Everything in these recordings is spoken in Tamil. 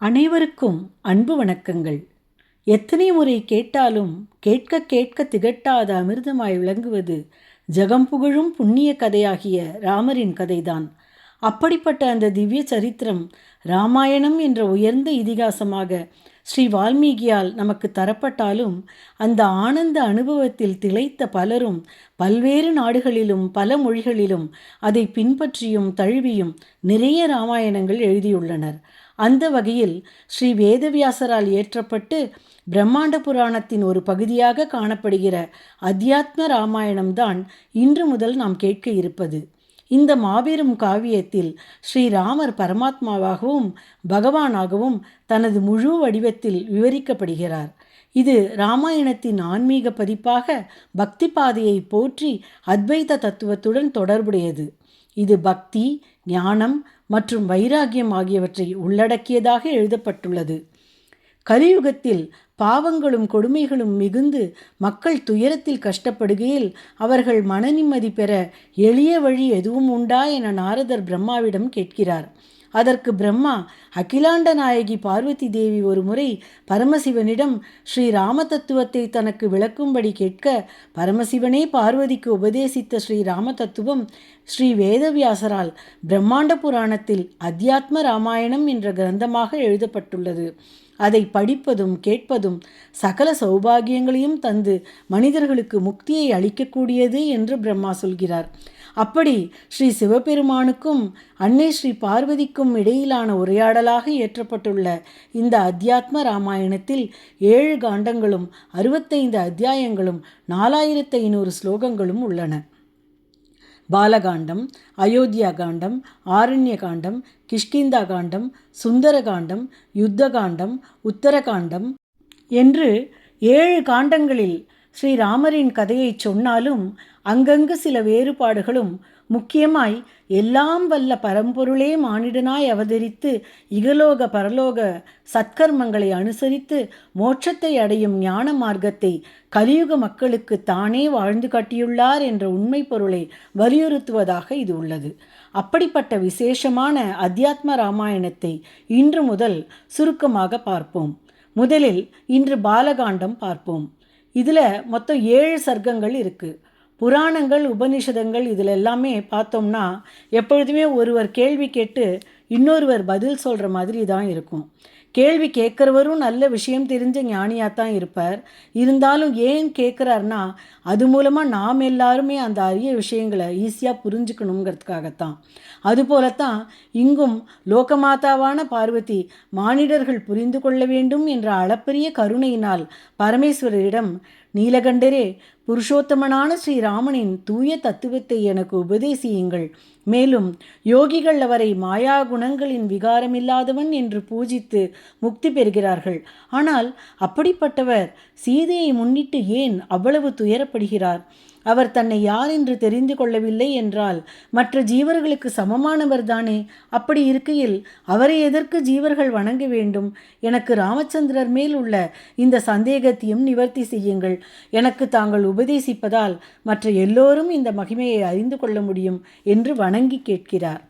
அனைவருக்கும் அன்பு வணக்கங்கள். எத்தனை முறை கேட்டாலும் கேட்க கேட்க திகட்டாத அமிர்தமாய் விளங்குவது ஜெகம் புகழும் புண்ணிய கதையாகிய ராமரின் கதைதான். அப்படிப்பட்ட அந்த திவ்ய சரித்திரம் ராமாயணம் என்ற உயர்ந்த இதிகாசமாக ஸ்ரீ வால்மீகியால் நமக்கு தரப்பட்டாலும் அந்த ஆனந்த அனுபவத்தில் திளைத்த பலரும் பல்வேறு நாடுகளிலும் பல மொழிகளிலும் அதை பின்பற்றியும் தழுவியும் நிறைய ராமாயணங்கள் எழுதியுள்ளனர். அந்த வகையில் ஸ்ரீ வேதவியாசரால் இயற்றப்பட்டு பிரம்மாண்ட புராணத்தின் ஒரு பகுதியாக காணப்படுகிற அத்தியாத்ம ராமாயணம்தான் இன்று முதல் நாம் கேட்க இருப்பது. இந்த மாபெரும் காவியத்தில் ஸ்ரீராமர் பரமாத்மாவாகவும் பகவானாகவும் தனது முழு வடிவத்தில் விவரிக்கப்படுகிறார். இது ராமாயணத்தின் ஆன்மீக பதிப்பாக பக்தி பாதையை போற்றி அத்வைத தத்துவத்துடன் தொடர்புடையது. இது பக்தி ஞானம் மற்றும் வைராகியம் ஆகியவற்றை உள்ளடக்கியதாக எழுதப்பட்டுள்ளது. கலியுகத்தில் பாவங்களும் கொடுமைகளும் மிகுந்து மக்கள் துயரத்தில் கஷ்டப்படுகையில் அவர்கள் மன நிம்மதி பெற எளிய வழி எதுவும் உண்டா என நாரதர் பிரம்மாவிடம் கேட்கிறார். அதற்கு பிரம்மா அகிலாண்ட நாயகி பார்வதி தேவி ஒரு முறை பரமசிவனிடம் ஸ்ரீ ராம தத்துவத்தை தனக்கு விளக்கும்படி கேட்க பரமசிவனே பார்வதிக்கு உபதேசித்த ஸ்ரீ ராம தத்துவம் ஸ்ரீ வேதவியாசரால் பிரம்மாண்ட புராணத்தில் அத்தியாத்ம ராமாயணம் என்ற கிரந்தமாக எழுதப்பட்டுள்ளது. அதை படிப்பதும் கேட்பதும் சகல சௌபாகியங்களையும் தந்து மனிதர்களுக்கு முக்தியை அளிக்கக்கூடியது என்று பிரம்மா சொல்கிறார். அப்படி ஸ்ரீ சிவபெருமானுக்கும் அன்னை ஸ்ரீ பார்வதிக்கும் இடையிலான உரையாடலாக இயற்றப்பட்டுள்ள இந்த அத்தியாத்ம ராமாயணத்தில் ஏழு காண்டங்களும் அறுபத்தைந்து அத்தியாயங்களும் நாலாயிரத்து ஐநூறு ஸ்லோகங்களும் உள்ளன. பாலகாண்டம் அயோத்தியா காண்டம் ஆரண்ய காண்டம் கிஷ்கிந்தா காண்டம் சுந்தர காண்டம் யுத்த காண்டம் உத்தரகாண்டம் என்று ஏழு காண்டங்களில் ஸ்ரீராமரின் கதையை சொன்னாலும் அங்கங்கு சில வேறுபாடுகளும் முக்கியமாய் எல்லாம் வல்ல பரம்பொருளே மானிடனாய் அவதரித்து இகலோக பரலோக சத்கர்மங்களை அனுசரித்து மோட்சத்தை அடையும் ஞான மார்க்கத்தை கலியுக மக்களுக்கு தானே வாழ்ந்து காட்டியுள்ளார் என்ற உண்மை பொருளை வலியுறுத்துவதாக இது உள்ளது. அப்படிப்பட்ட விசேஷமான அத்தியாத்ம ராமாயணத்தை இன்று முதல் சுருக்கமாக பார்ப்போம். முதலில் இன்று பாலகாண்டம் பார்ப்போம். இதில் மொத்தம் ஏழு சர்க்கங்கள் இருக்குது புராணங்கள் உபனிஷதங்கள் இதில் எல்லாமே பார்த்தோம்னா எப்பொழுதுமே ஒருவர் கேள்வி கேட்டு இன்னொருவர் பதில் சொல்கிற மாதிரி தான் இருக்கும். கேள்வி கேட்குறவரும் நல்ல விஷயம் தெரிஞ்ச ஞானியாக தான் இருப்பார். இருந்தாலும் ஏன் கேட்குறாருனா அது மூலமாக நாம் எல்லாருமே அந்த அரிய விஷயங்களை ஈஸியாக புரிஞ்சுக்கணுங்கிறதுக்காகத்தான் அதுபோலத்தான் இங்கும் லோகமாதாவான பார்வதி மானிடர்கள் புரிந்து கொள்ள வேண்டும் என்ற அளப்பரிய கருணையினால் பரமேஸ்வரரிடம் நீலகண்டரே புருஷோத்தமனான ஸ்ரீராமனின் தூய தத்துவத்தை எனக்கு உபதேசியுங்கள். மேலும் யோகிகள் அவரை மாயா குணங்களின் விகாரமில்லாதவன் என்று பூஜித்து முக்தி பெறுகிறார்கள். ஆனால் அப்படிப்பட்டவர் சீதையை முன்னிட்டு ஏன் அவ்வளவு துயரப்படுகிறார்? அவர் தன்னை யார் என்று தெரிந்து கொள்ளவில்லை என்றால் மற்ற ஜீவர்களுக்கு சமமானவர் தானே? அப்படி இருக்கையில் அவரை எதற்கு ஜீவர்கள் வணங்க வேண்டும்? எனக்கு ராமச்சந்திரர் மேல் உள்ள இந்த சந்தேகத்தையும் நிவர்த்தி செய்யுங்கள். எனக்கு தாங்கள் உபதேசிப்பதால் மற்ற எல்லோரும் இந்த மகிமையை அறிந்து கொள்ள முடியும் என்று வணங்கி கேட்கிறார்.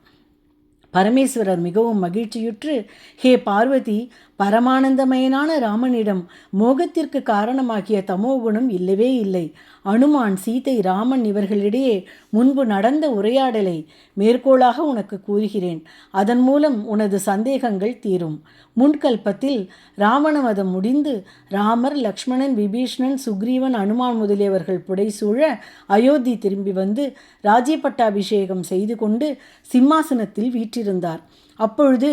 பரமேஸ்வரர் மிகவும் மகிழ்ச்சியுற்று ஹே பார்வதி பரமானந்தமயனான ராமனிடம் மோகத்திற்கு காரணமாகிய தமோகுணம் இல்லவே இல்லை. அனுமான் சீதை ராமன் இவர்களிடையே முன்பு நடந்த உரையாடலை மேற்கோளாக உனக்கு கூறுகிறேன். அதன் மூலம் உனது சந்தேகங்கள் தீரும். முன்கல்பத்தில் ராவணவதம் முடிந்து ராமர் லக்ஷ்மணன் விபீஷ்ணன் சுக்ரீவன் அனுமான் முதலியவர்கள் புடைசூழ அயோத்தி திரும்பி வந்து ராஜ்யப்பட்டாபிஷேகம் செய்து கொண்டு சிம்மாசனத்தில் வீற்றிருந்தார். அப்பொழுது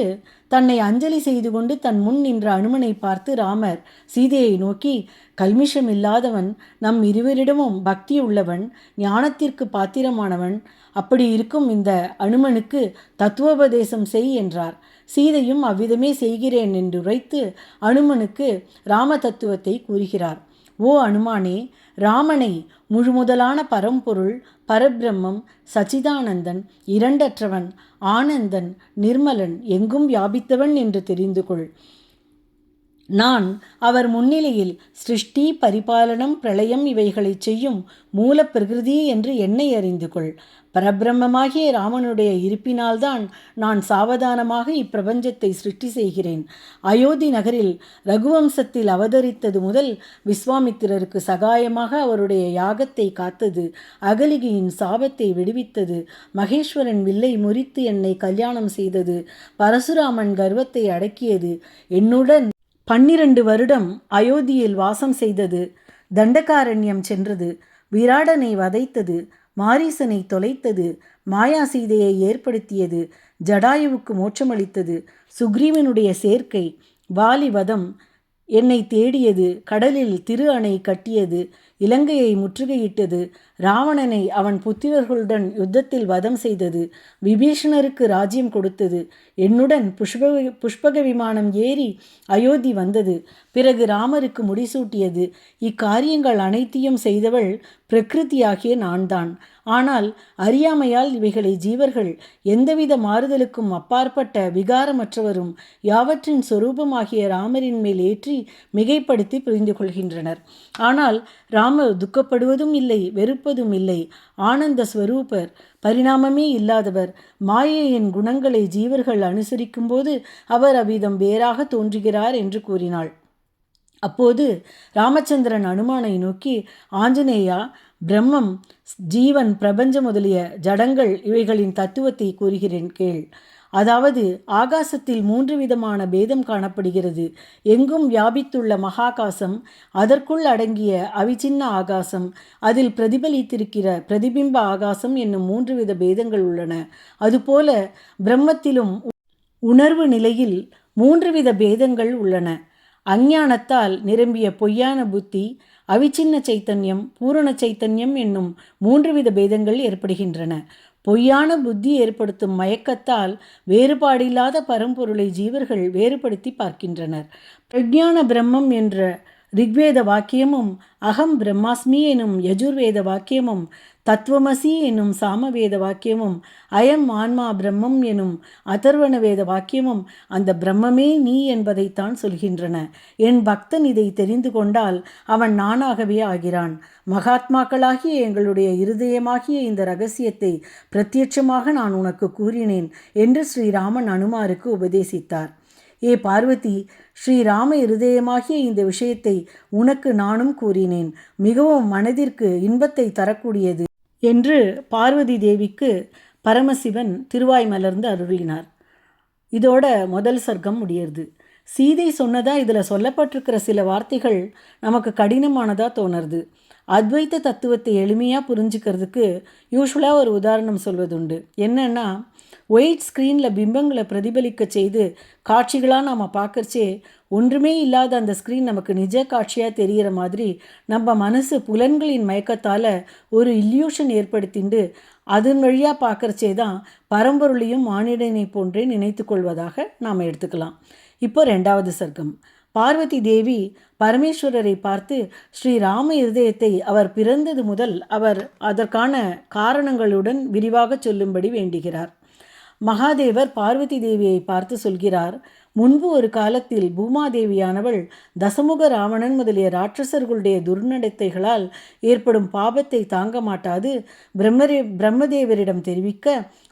தன்னை அஞ்சலி செய்து கொண்டு தன் முன் நின்ற அனுமனை பார்த்து ராமர் சீதையை நோக்கி கல்மிஷம் இல்லாதவன் நம் இருவரிடமும் பக்தி உள்ளவன் ஞானத்திற்கு பாத்திரமானவன் அப்படி இருக்கும் இந்த அனுமனுக்கு தத்துவோபதேசம் செய் என்றார். சீதையும் அவ்விதமே செய்கிறேன் என்று உரைத்து அனுமனுக்கு ராம தத்துவத்தை கூறுகிறார். ஓ அனுமானே ராமனை முழுமுதலான பரம்பொருள் பரபிரம்மம் சச்சிதானந்தன் இரண்டற்றவன் ஆனந்தன் நிர்மலன் எங்கும் வியாபித்தவன் என்று தெரிந்து கொள். நான் அவர் முன்னிலையில் சிருஷ்டி பரிபாலனம் பிரளயம் இவைகளைச் செய்யும் மூலப்பிரகிருதி என்று என்னை அறிந்து கொள். பரபிரம்மமாகிய ராமனுடைய இருப்பினால்தான் நான் சாவதானமாக இப்பிரபஞ்சத்தை சிருஷ்டி செய்கிறேன். அயோத்தி நகரில் ரகுவம்சத்தில் அவதரித்தது முதல் விஸ்வாமித்திரருக்கு சகாயமாக அவருடைய யாகத்தை காத்தது. அகலிகையின் சாபத்தை விடுவித்தது. மகேஸ்வரன் வில்லை முறித்து என்னை கல்யாணம் செய்தது. பரசுராமன் கர்வத்தை அடக்கியது. என்னுடன் பன்னிரண்டு வருடம் அயோத்தியில் வாசம் செய்தது. தண்டகாரண்யம் சென்றது. விராடனை வதைத்தது. மாரீசனை தொலைத்தது மாயா சீதையை ஏற்படுத்தியது ஜடாயுவுக்கு மோட்சமளித்தது சுக்ரீவனுடைய சேர்க்கை வாலிவதம் என்னை தேடியது கடலில் திரு அணை கட்டியது இலங்கையை முற்றுகையிட்டது ராவணனை அவன் புத்திரர்களுடன் யுத்தத்தில் வதம் செய்தது விபீஷணருக்கு ராஜ்யம் கொடுத்தது என்னுடன் புஷ்ப புஷ்பக விமானம் ஏறி அயோத்தி வந்தது பிறகு ராமருக்கு முடிசூட்டியது. இக்காரியங்கள் அனைத்தையும் செய்தவள் பிரகிருதியாகிய நான்தான். ஆனால் அறியாமையால் இவைகளை ஜீவர்கள் எந்தவித மாறுதலுக்கும் அப்பாற்பட்ட விகாரமற்றவரும் யாவற்றின் சொரூபமாகிய ராமரின் மேல் ஏற்றி மிகைப்படுத்தி புரிந்து கொள்கின்றனர் ஆனால் ராமர் துக்கப்படுவதும் இல்லை வெறுப்பதும் இல்லை. ஆனந்த ஸ்வரூபர் பரிணாமமே இல்லாதவர் மாயையின் குணங்களை ஜீவர்கள் அனுசரிக்கும்போது அவர் அவ்விதம் வேறாக தோன்றுகிறார் என்று கூறினாள். அப்போது ராமச்சந்திரன் அனுமானை நோக்கி ஆஞ்சநேயா பிரம்மம் ஜீவன் பிரபஞ்சம் முதலிய ஜடங்கள் இவைகளின் தத்துவத்தை கூறுகிறேன் கேள். அதாவது ஆகாசத்தில் மூன்று விதமான பேதம் காணப்படுகிறது. எங்கும் வியாபித்துள்ள மகாகாசம் அதற்குள் அடங்கிய அவிச்சின்ன ஆகாசம் அதில் பிரதிபலித்திருக்கிற பிரதிபிம்ப ஆகாசம் என்னும் மூன்று வித பேதங்கள் உள்ளன. அதுபோல பிரம்மத்திலும் உணர்வு நிலையில் மூன்று வித பேதங்கள் உள்ளன. அஞ்ஞானத்தால் நிரம்பிய பொய்யான புத்தி அவிச்சின்ன சைத்தன்யம் பூரண சைத்தன்யம் என்னும் மூன்று வித பேதங்கள் ஏற்படுகின்றன. பொய்யான புத்தி ஏற்படுத்தும் மயக்கத்தால் வேறுபாடில்லாத பரம்பொருளை ஜீவர்கள் வேறுபடுத்தி பார்க்கின்றனர். பிரஜான பிரம்மம் என்ற ரிக்வேத வாக்கியமும் அகம் பிரம்மாஸ்மி எனும் யஜுர்வேத வாக்கியமும் தத்துவமசி எனும் சாமவேத வாக்கியமும் அயம் ஆன்மா பிரம்மம் எனும் அதர்வண வேத வாக்கியமும் அந்த பிரம்மமே நீ என்பதைத்தான் சொல்கின்றன. என் பக்தன் இதை தெரிந்து கொண்டால் அவன் நானாகவே ஆகிறான். மகாத்மாக்களாகிய எங்களுடைய இருதயமாகிய இந்த ரகசியத்தை பிரத்யட்சமாக நான் உனக்கு கூறினேன் என்று ஸ்ரீராமன் அனுமாருக்கு உபதேசித்தார். ஏ பார்வதி ஸ்ரீராம இருதயமாகிய இந்த விஷயத்தை உனக்கு நானும் கூறினேன். மிகவும் மனதிற்கு இன்பத்தை தரக்கூடியது என்று பார்வதி தேவிக்கு பரமசிவன் திருவாய் மலர்ந்து அருளினார். இதோட முதல் சர்க்கம் முடியறது. சீதை சொன்னதாக இதில் சொல்லப்பட்டிருக்கிற சில வார்த்தைகள் நமக்கு கடினமானதாக தோணுறது. அத்வைத்த தத்துவத்தை எளிமையாக புரிஞ்சுக்கிறதுக்கு யூஸ்வலாக ஒரு உதாரணம் சொல்வதுண்டு. என்னென்னா ஒயிட் ஸ்க்ரீனில் பிம்பங்களை பிரதிபலிக்க செய்து காட்சிகளாக நாம் பார்க்கறச்சே ஒன்றுமே இல்லாத அந்த ஸ்க்ரீன் நமக்கு நிஜ காட்சியாக தெரிகிற மாதிரி நம்ம மனசு புலன்களின் மயக்கத்தால் ஒரு இல்யூஷன் ஏற்படுத்திண்டு அதன் வழியாக பார்க்குறச்சே தான் பரம்பொருளையும் மானிடனை போன்றே நினைத்து கொள்வதாக நாம் எடுத்துக்கலாம். இப்போ ரெண்டாவது சர்க்கம். பார்வதி தேவி பரமேஸ்வரரை பார்த்து ஸ்ரீராம இருதயத்தை அவர் பிறந்தது முதல் அவர் அதற்கான காரணங்களுடன் விரிவாக சொல்லும்படி வேண்டுகிறார். மகாதேவர் பார்வதி தேவியை பார்த்து சொல்கிறார் முன்பு ஒரு காலத்தில் பூமாதேவியானவள் தசமுக ராவணன் முதலிய ராட்சசர்களுடைய துர்நடத்தைகளால் ஏற்படும் பாபத்தை தாங்க மாட்டாது. பிரம்மரே பிரம்மதேவரிடம் தெரிவிக்க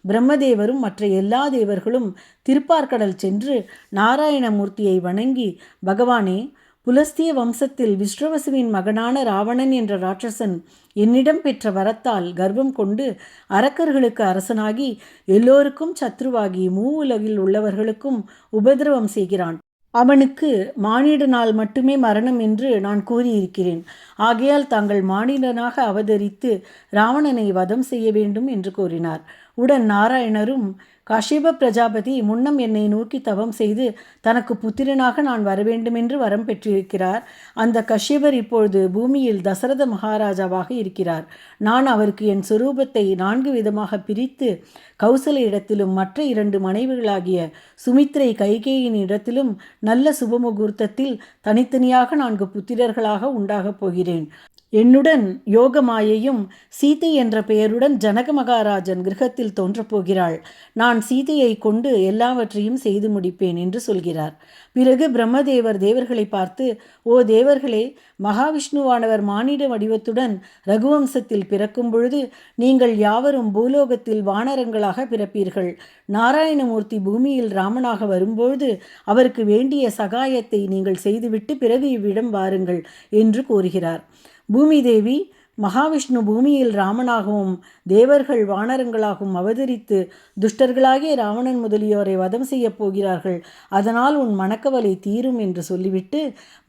பிரம்மதேவரும் மற்ற எல்லா தேவர்களும் திருப்பார்கடல் சென்று நாராயணமூர்த்தியை வணங்கி பகவானே புலஸ்திய வம்சத்தில் விஸ்ரவசுவின் மகனான ராவணன் என்ற ராட்சசன் என்னிடம் பெற்ற வரத்தால் கர்வம் கொண்டு அரக்கர்களுக்கு அரசனாகி எல்லோருக்கும் சத்ருவாகி மூ உலகில் உள்ளவர்களுக்கும் உபதிரவம் செய்கிறான். அவனுக்கு மானிடனால் மட்டுமே மரணம் என்று நான் கூறியிருக்கிறேன். ஆகையால் தாங்கள் மானிடனாக அவதரித்து ராவணனை வதம் செய்ய வேண்டும் என்று கூறினார். உடன் நாராயணரும் காஷிப பிரஜாபதி முன்னம் என்னை நோக்கி தவம் செய்து தனக்கு புத்திரனாக நான் வரவேண்டுமென்று வரம் பெற்றிருக்கிறார். அந்த கஷ்யபர் இப்பொழுது பூமியில் தசரத மகாராஜாவாக இருக்கிறார். நான் அவருக்கு என் சுரூபத்தை நான்கு விதமாக பிரித்து கௌசல இடத்திலும் மற்ற இரண்டு மனைவிகளாகிய சுமித்ரை கைகேயின் இடத்திலும் நல்ல சுபமுகூர்த்தத்தில் தனித்தனியாக நான்கு புத்திரர்களாக உண்டாகப் போகிறேன். என்னுடன் யோகமாயையும் சீதை என்ற பெயருடன் ஜனக மகாராஜன் கிரகத்தில் தோன்றப் போகிறாள் நான் சீதையை கொண்டு எல்லாவற்றையும் செய்து முடிப்பேன் என்று சொல்கிறார். பிறகு பிரம்மதேவர் தேவர்களை பார்த்து ஓ தேவர்களே மகாவிஷ்ணுவானவர் மானிட வடிவத்துடன் ரகுவம்சத்தில் பிறக்கும் பொழுது நீங்கள் யாவரும் பூலோகத்தில் வானரங்களாக பிறப்பீர்கள். நாராயணமூர்த்தி பூமியில் ராமனாக வரும்பொழுது அவருக்கு வேண்டிய சகாயத்தை நீங்கள் செய்துவிட்டு பிறகு இவ்விடம் வாருங்கள் என்று கூறுகிறார். பூமி தேவி மகாவிஷ்ணு பூமியில் ராமனாகவும் தேவர்கள் வானரங்களாகவும் அவதரித்து துஷ்டர்களாகிய ராவணன் முதலியோரை வதம் செய்யப் போகிறார்கள். அதனால் உன் மணக்கவலை தீரும் என்று சொல்லிவிட்டு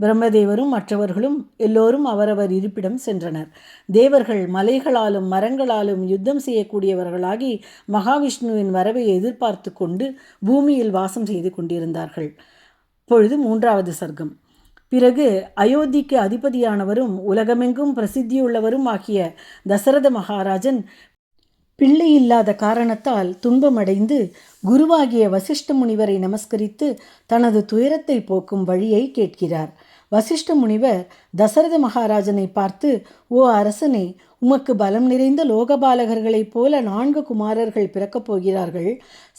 பிரம்மதேவரும் மற்றவர்களும் எல்லோரும் அவரவர் இருப்பிடம் சென்றனர். தேவர்கள் மலைகளாலும் மரங்களாலும் யுத்தம் செய்யக்கூடியவர்களாகி மகாவிஷ்ணுவின் வரவை எதிர்பார்த்து கொண்டு பூமியில் வாசம் செய்து கொண்டிருந்தார்கள். பொழுது மூன்றாவது சர்க்கம். பிறகு அயோத்திக்கு அதிபதியானவரும் உலகமெங்கும் பிரசித்தியுள்ளவரும் ஆகிய தசரத மகாராஜன் பிள்ளை இல்லாத காரணத்தால் துன்பமடைந்து குருவாகிய வசிஷ்ட முனிவரை நமஸ்கரித்து தனது துயரத்தை போக்கும் வழியை கேட்கிறார். வசிஷ்ட முனிவர் தசரத மகாராஜனை பார்த்து ஓ அரசனே உமக்கு பலம் நிறைந்த லோகபாலகர்களைப் போல நான்கு குமாரர்கள் பிறக்கப் போகிறார்கள்.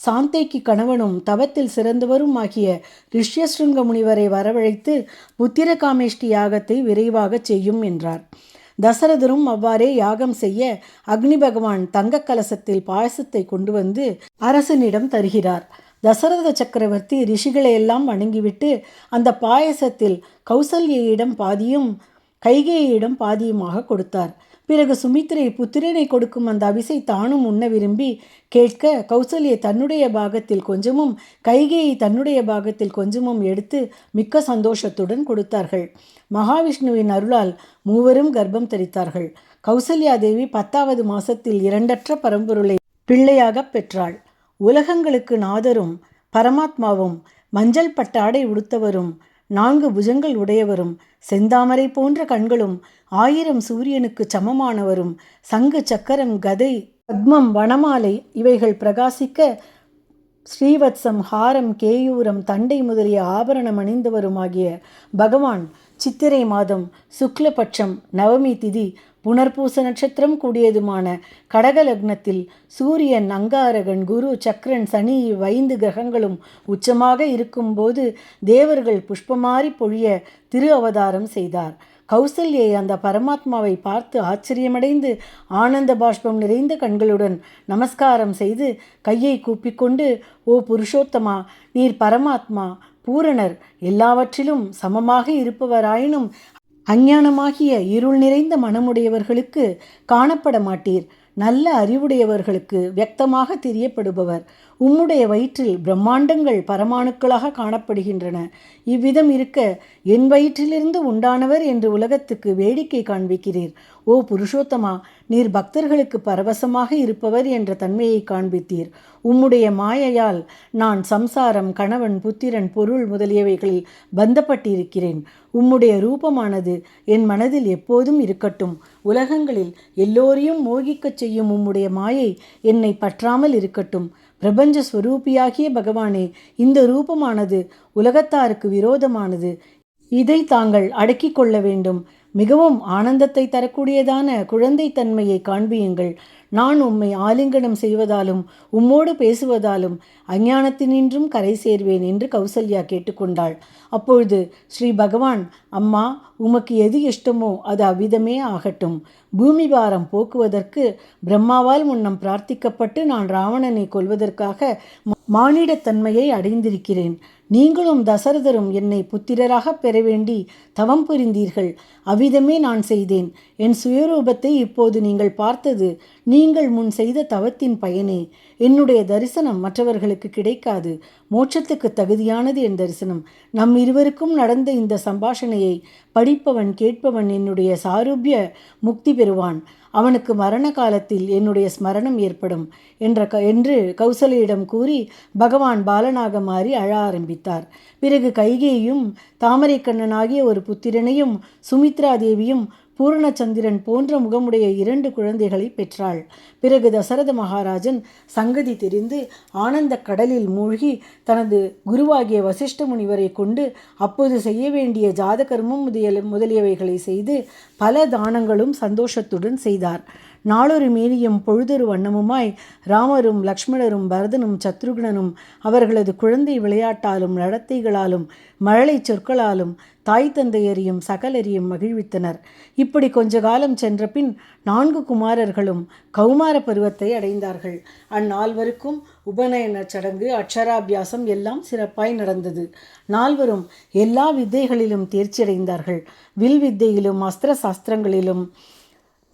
சாந்தைக்கு கணவனும் தவத்தில் சிறந்தவரும் ஆகிய ரிஷ்யஸ்ருங்க முனிவரை வரவழைத்து புத்திர காமேஷ்டி யாகத்தை விரைவாகச் செய்யும் என்றார். தசரதரும் அவ்வாறே யாகம் செய்ய அக்னி பகவான் தங்க கலசத்தில் பாயசத்தை கொண்டு வந்து அரசனிடம் தருகிறார். தசரத சக்கரவர்த்தி ரிஷிகளை எல்லாம் வணங்கிவிட்டு அந்த பாயசத்தில் கௌசல்யிடம் பாதியும் கைகேயிடம் பாதியுமாக கொடுத்தார். பிறகு சுமித்திரை புத்திரனை கொடுக்கும் அந்த அவிசை தானும் உண்ண விரும்பி கேட்க கௌசல்யை தன்னுடைய பாகத்தில் கொஞ்சமும் கைகேயை தன்னுடைய பாகத்தில் கொஞ்சமும் எடுத்து மிக்க சந்தோஷத்துடன் கொடுத்தார்கள். மகாவிஷ்ணுவின் அருளால் மூவரும் கர்ப்பம் தரித்தார்கள். கௌசல்யா தேவி பத்தாவது மாசத்தில் இரண்டற்ற பரம்பொருளை பிள்ளையாகப் பெற்றாள். உலகங்களுக்கு நாதரும் பரமாத்மாவும் மஞ்சள் பட்டாடை உடுத்தவரும் நான்கு புஜங்கள் உடையவரும் செந்தாமரை போன்ற கண்களும் ஆயிரம் சூரியனுக்கு சமமானவரும் சங்கு சக்கரம் கதை பத்மம் வனமாலை இவைகள் பிரகாசிக்க ஸ்ரீவத்சம் ஹாரம் கேயூரம் தண்டை முதலிய ஆபரணம் அணிந்தவருமாகிய பகவான் சித்திரை மாதம் சுக்லபட்சம் நவமி திதி புனர்பூச நட்சத்திரம் கூடியதுமான கடக லக்னத்தில் சூரியன் அங்காரகன் குரு சக்கரன் சனி ஐந்து கிரகங்களும் உச்சமாக இருக்கும்போது தேவர்கள் புஷ்பமாரி பொழிய திரு அவதாரம் செய்தார். கௌசல்யை அந்த பரமாத்மாவை பார்த்து ஆச்சரியமடைந்து ஆனந்த பாஷ்பம் நிறைந்த கண்களுடன் நமஸ்காரம் செய்து கையை கூப்பிக்கொண்டு ஓ புருஷோத்தமா நீர் பரமாத்மா பூரணர் எல்லாவற்றிலும் சமமாக இருப்பவராயினும் அஞ்ஞானமாகிய இருள் நிறைந்த மனமுடையவர்களுக்கு காணப்பட மாட்டீர் நல்ல அறிவுடையவர்களுக்கு வியக்தமாக தெரியப்படுபவர். உம்முடைய வயிற்றில் பிரம்மாண்டங்கள் பரமாணுக்களாக காணப்படுகின்றன. இவ்விதம் இருக்க என் வயிற்றிலிருந்து உண்டானவர் என்று உலகத்துக்கு வேடிக்கை காண்பிக்கிறீர். ஓ புருஷோத்தமா நீர் பக்தர்களுக்கு பரவசமாக இருப்பவர் என்ற தன்மையை காண்பித்தீர். உம்முடைய மாயையால் நான் சம்சாரம் கணவன் புத்திரன் பொருள் முதலியவைகளில் பந்தப்பட்டிருக்கிறேன். உம்முடைய ரூபமானது என் மனதில் எப்போதும் இருக்கட்டும். உலகங்களில் எல்லோரையும் மோகிக்கச் செய்யும் உம்முடைய மாயை என்னை பற்றாமல் இருக்கட்டும். பிரபஞ்ச ஸ்வரூபியாகிய பகவானே இந்த ரூபமானது உலகத்தாருக்கு விரோதமானது. இதை தாங்கள் அடக்கிக் கொள்ள வேண்டும். மிகவும் ஆனந்தத்தை தரக்கூடியதான குழந்தைத்தன்மையை காண்பியுங்கள். நான் உம்மை ஆலிங்கனம் செய்வதாலும் உம்மோடு பேசுவதாலும் அஞ்ஞானத்தினின்றும் கரை சேர்வேன் என்று கௌசல்யா கேட்டுக்கொண்டாள். அப்பொழுது ஸ்ரீ பகவான் அம்மா உமக்கு எது இஷ்டமோ அது அவ்விதமே ஆகட்டும். பூமி பாரம் போக்குவதற்கு பிரம்மாவால் முன்னம் பிரார்த்திக்கப்பட்டு நான் ராவணனை கொல்வதற்காக மானிடத்தன்மையை அடைந்திருக்கிறேன். நீங்களும் தசரதரும் என்னை புத்திரராக பெற வேண்டி தவம் புரிந்தீர்கள். அவ்விதமே நான் செய்தேன். என் சுயரூபத்தை இப்போது நீங்கள் பார்த்தது நீங்கள் முன் செய்த தவத்தின் பயனே. என்னுடைய தரிசனம் மற்றவர்களுக்கு கிடைக்காது. மோட்சத்துக்கு தகுதியானது என் தரிசனம். நம் இருவருக்கும் நடந்த இந்த சம்பாஷணையை படிப்பவன் கேட்பவன் என்னுடைய சாரூபிய முக்தி பெறுவான். அவனுக்கு மரண காலத்தில் என்னுடைய ஸ்மரணம் ஏற்படும். என்ற க என்று கௌசலையிடம் கூறி பகவான் பாலனாக மாறி அழ ஆரம்பித்தார். பிறகு கைகேயும் தாமரைக்கண்ணனாகிய ஒரு புத்திரனையும் சுமித்ரா தேவியும் பூரணச்சந்திரன் போன்ற முகமுடைய இரண்டு குழந்தைகளை பெற்றாள். பிறகு தசரத மகாராஜன் சங்கதி தெரிந்து ஆனந்த கடலில் மூழ்கி தனது குருவாகிய வசிஷ்ட முனிவரை கொண்டு அப்போது செய்ய வேண்டிய ஜாதகர்மம் முதலிய முதலியவைகளை செய்து பல தானங்களும் சந்தோஷத்துடன் செய்தார். நாளொரு மீறியும் பொழுதொரு வண்ணமுமாய் ராமரும் லக்ஷ்மணரும் பரதனும் சத்ருகுணனும் அவர்களது குழந்தை விளையாட்டாலும் நடத்தைகளாலும் மழலை சொற்களாலும் தாய் தந்தையரையும் சகலரையும் மகிழ்வித்தனர். இப்படி கொஞ்ச காலம் சென்ற பின் நான்கு குமாரர்களும் கௌமார பருவத்தை அடைந்தார்கள். அந்நால்வருக்கும் உபநயன சடங்கு அக்ஷராபியாசம் எல்லாம் சிறப்பாய் நடந்தது. நால்வரும் எல்லா வித்தைகளிலும் தேர்ச்சியடைந்தார்கள். வில் வித்தையிலும் அஸ்திர சாஸ்திரங்களிலும்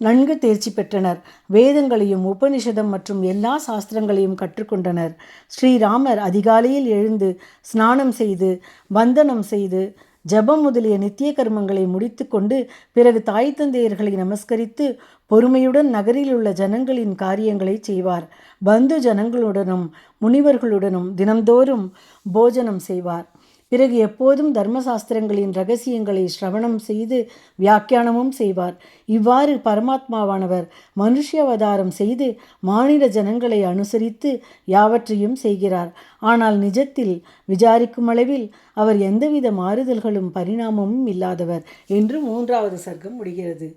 நன்கு தேர்ச்சி பெற்றனர். வேதங்களையும் உபனிஷதம் மற்றும் எல்லா சாஸ்திரங்களையும் கற்றுக்கொண்டனர். ஸ்ரீராமர் அதிகாலையில் எழுந்து ஸ்நானம் செய்து வந்தனம் செய்து ஜபம் முதலிய நித்திய கர்மங்களை முடித்துக்கொண்டு பிறகு தாய் தந்தையர்களை நமஸ்கரித்து பொறுமையுடன் நகரில் உள்ள ஜனங்களின் காரியங்களை செய்வார். பந்து ஜனங்களுடனும் முனிவர்களுடனும் தினம்தோறும் போஜனம் செய்வார். பிறகு எப்போதும் தர்மசாஸ்திரங்களின் ரகசியங்களை சிரவணம் செய்து வியாக்கியானமும் செய்வார். இவ்வாறு பரமாத்மாவானவர் மனுஷ்யாவதாரம் செய்து மாநில ஜனங்களை அனுசரித்து யாவற்றையும் செய்கிறார். ஆனால் நிஜத்தில் விசாரிக்கும் அளவில் அவர் எந்தவித மாறுதல்களும் பரிணாமமும் இல்லாதவர் என்று மூன்றாவது சர்க்கம் முடிகிறது.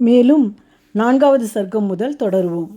மேலும் நான்காவது சர்க்கம் முதல் தொடருவோம்.